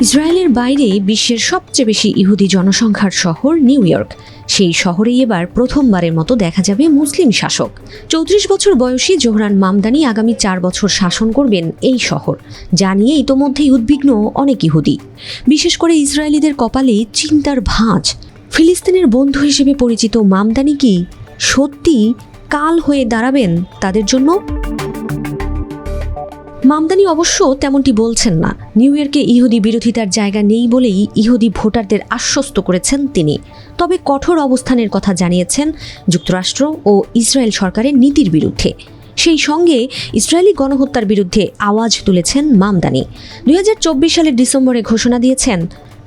ইসরায়েলের বাইরে বিশ্বের সবচেয়ে বেশি ইহুদি জনসংখ্যার শহর নিউ ইয়র্ক। সেই শহরেই এবার প্রথমবারের মতো দেখা যাবে মুসলিম শাসক। চৌত্রিশ বছর বয়সী জোহরান মামদানি আগামী চার বছর শাসন করবেন এই শহর। যা নিয়ে ইতোমধ্যেই উদ্বিগ্ন অনেক ইহুদি। বিশেষ করে ইসরায়েলিদের কপালে চিন্তার ভাঁজ। ফিলিস্তিনের বন্ধু হিসেবে পরিচিত মামদানি কি সত্যি কাল হয়ে দাঁড়াবেন তাদের জন্য? মামদানি অবশ্য তেমনটি বলছেন না। নিউ ইয়র্কে ইহুদি বিরোধিতার জায়গা নেই বলেই ইহুদি ভোটারদের আশ্বস্ত করেছেন তিনি। তবে কঠোর অবস্থানের কথা জানিয়েছেন যুক্তরাষ্ট্র ও ইসরায়েল সরকারের নীতির বিরুদ্ধে। সেই সঙ্গে ইসরায়েলি গণহত্যার বিরুদ্ধে আওয়াজ তুলেছেন মামদানি। দুই হাজার চব্বিশ সালের ডিসেম্বরে ঘোষণা দিয়েছেন,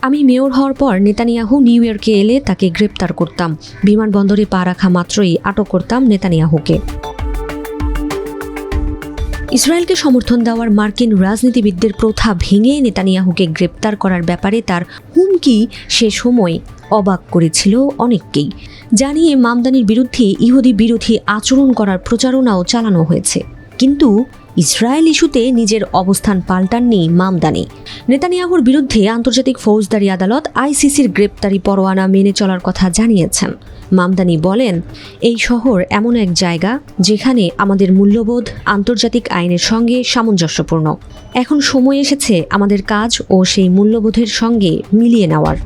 আমি মেয়র হওয়ার পর নেতানিয়াহু নিউ ইয়র্কে এলে তাকে গ্রেপ্তার করতাম। বিমানবন্দরে পা রাখা মাত্রই আটক করতাম নেতানিয়াহুকে। ইসরায়েলকে সমর্থন দেওয়ার মার্কিন রাজনীতিবিদদের প্রথা ভেঙে নেতানিয়াহুকে গ্রেপ্তার করার ব্যাপারে তার হুমকি সে সময় অবাক করেছিল অনেককেই। জানিয়ে মামদানির বিরুদ্ধে ইহুদি বিরোধী আচরণ করার প্রচারণাও চালানো হয়েছে। কিন্তু ইসরায়েল ইস্যুতে নিজের অবস্থান পাল্টাননি মামদানি। নেতানিয়াহুর বিরুদ্ধে আন্তর্জাতিক ফৌজদারি আদালত আইসিসির গ্রেপ্তারি পরোয়ানা মেনে চলার কথা জানিয়েছেন। মামদানি বলেন, এই শহর এমন এক জায়গা যেখানে আমাদের মূল্যবোধ আন্তর্জাতিক আইনের সঙ্গে সামঞ্জস্যপূর্ণ। এখন সময় এসেছে আমাদের কাজ ও সেই মূল্যবোধের সঙ্গে মিলিয়ে নেওয়ার।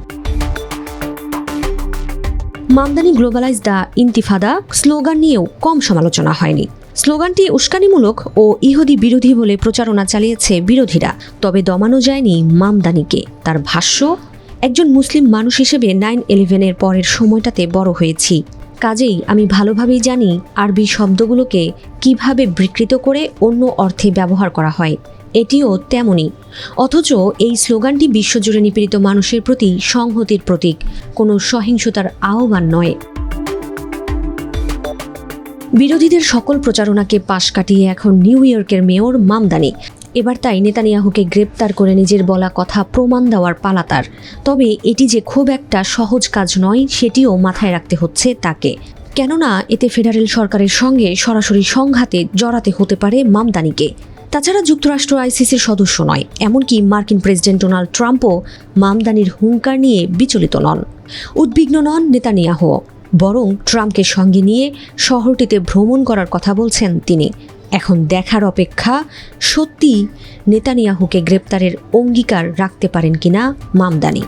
Mamdani globalise the intifada slogan নিয়েও কম সমালোচনা হয়নি। স্লোগানটি উস্কানিমূলক ও ইহুদি বিরোধী বলে প্রচারণা চালিয়েছে বিরোধীরা। তবে দমানো যায়নি মামদানিকে। তার ভাষ্য, একজন মুসলিম মানুষ হিসেবে নাইন ইলেভেনের পরের সময়টাতে বড় হয়েছি। কাজেই আমি ভালোভাবেই জানি আরবি শব্দগুলোকে কীভাবে বিকৃত করে অন্য অর্থে ব্যবহার করা হয়। এটিও তেমনই। অথচ এই স্লোগানটি বিশ্বজুড়ে নিপীড়িত মানুষের প্রতি সংহতির প্রতীক। কোনো সহিংসতার আহ্বান নয়। বিরোধীদের সকল প্রচারণাকে পাশ কাটিয়ে এখন নিউ ইয়র্কের মেয়র মামদানি। এবার তাই নেতানিয়াহুকে গ্রেপ্তার করে নিজের বলা কথা প্রমাণ দেওয়ার পালা তার। তবে এটি যে খুব একটা সহজ কাজ নয়, সেটিও মাথায় রাখতে হচ্ছে তাকে। কেননা এতে ফেডারেল সরকারের সঙ্গে সরাসরি সংঘাতে জড়াতে হতে পারে মামদানিকে। তাছাড়া যুক্তরাষ্ট্র আইসিসির সদস্য নয়, এমনকি মার্কিন প্রেসিডেন্ট ডোনাল্ড ট্রাম্পও মামদানির হুঙ্কার নিয়ে বিচলিত নন। উদ্বিগ্ন নন নেতানিয়াহ। বরং ট্রাম্পকে সঙ্গে নিয়ে শহরটিতে ভ্রমণ করার কথা বলছেন তিনি। এখন দেখার অপেক্ষা সত্যি নেতানিয়াহুকে গ্রেপ্তারের অঙ্গীকার রাখতে পারেন কিনা মামদানি।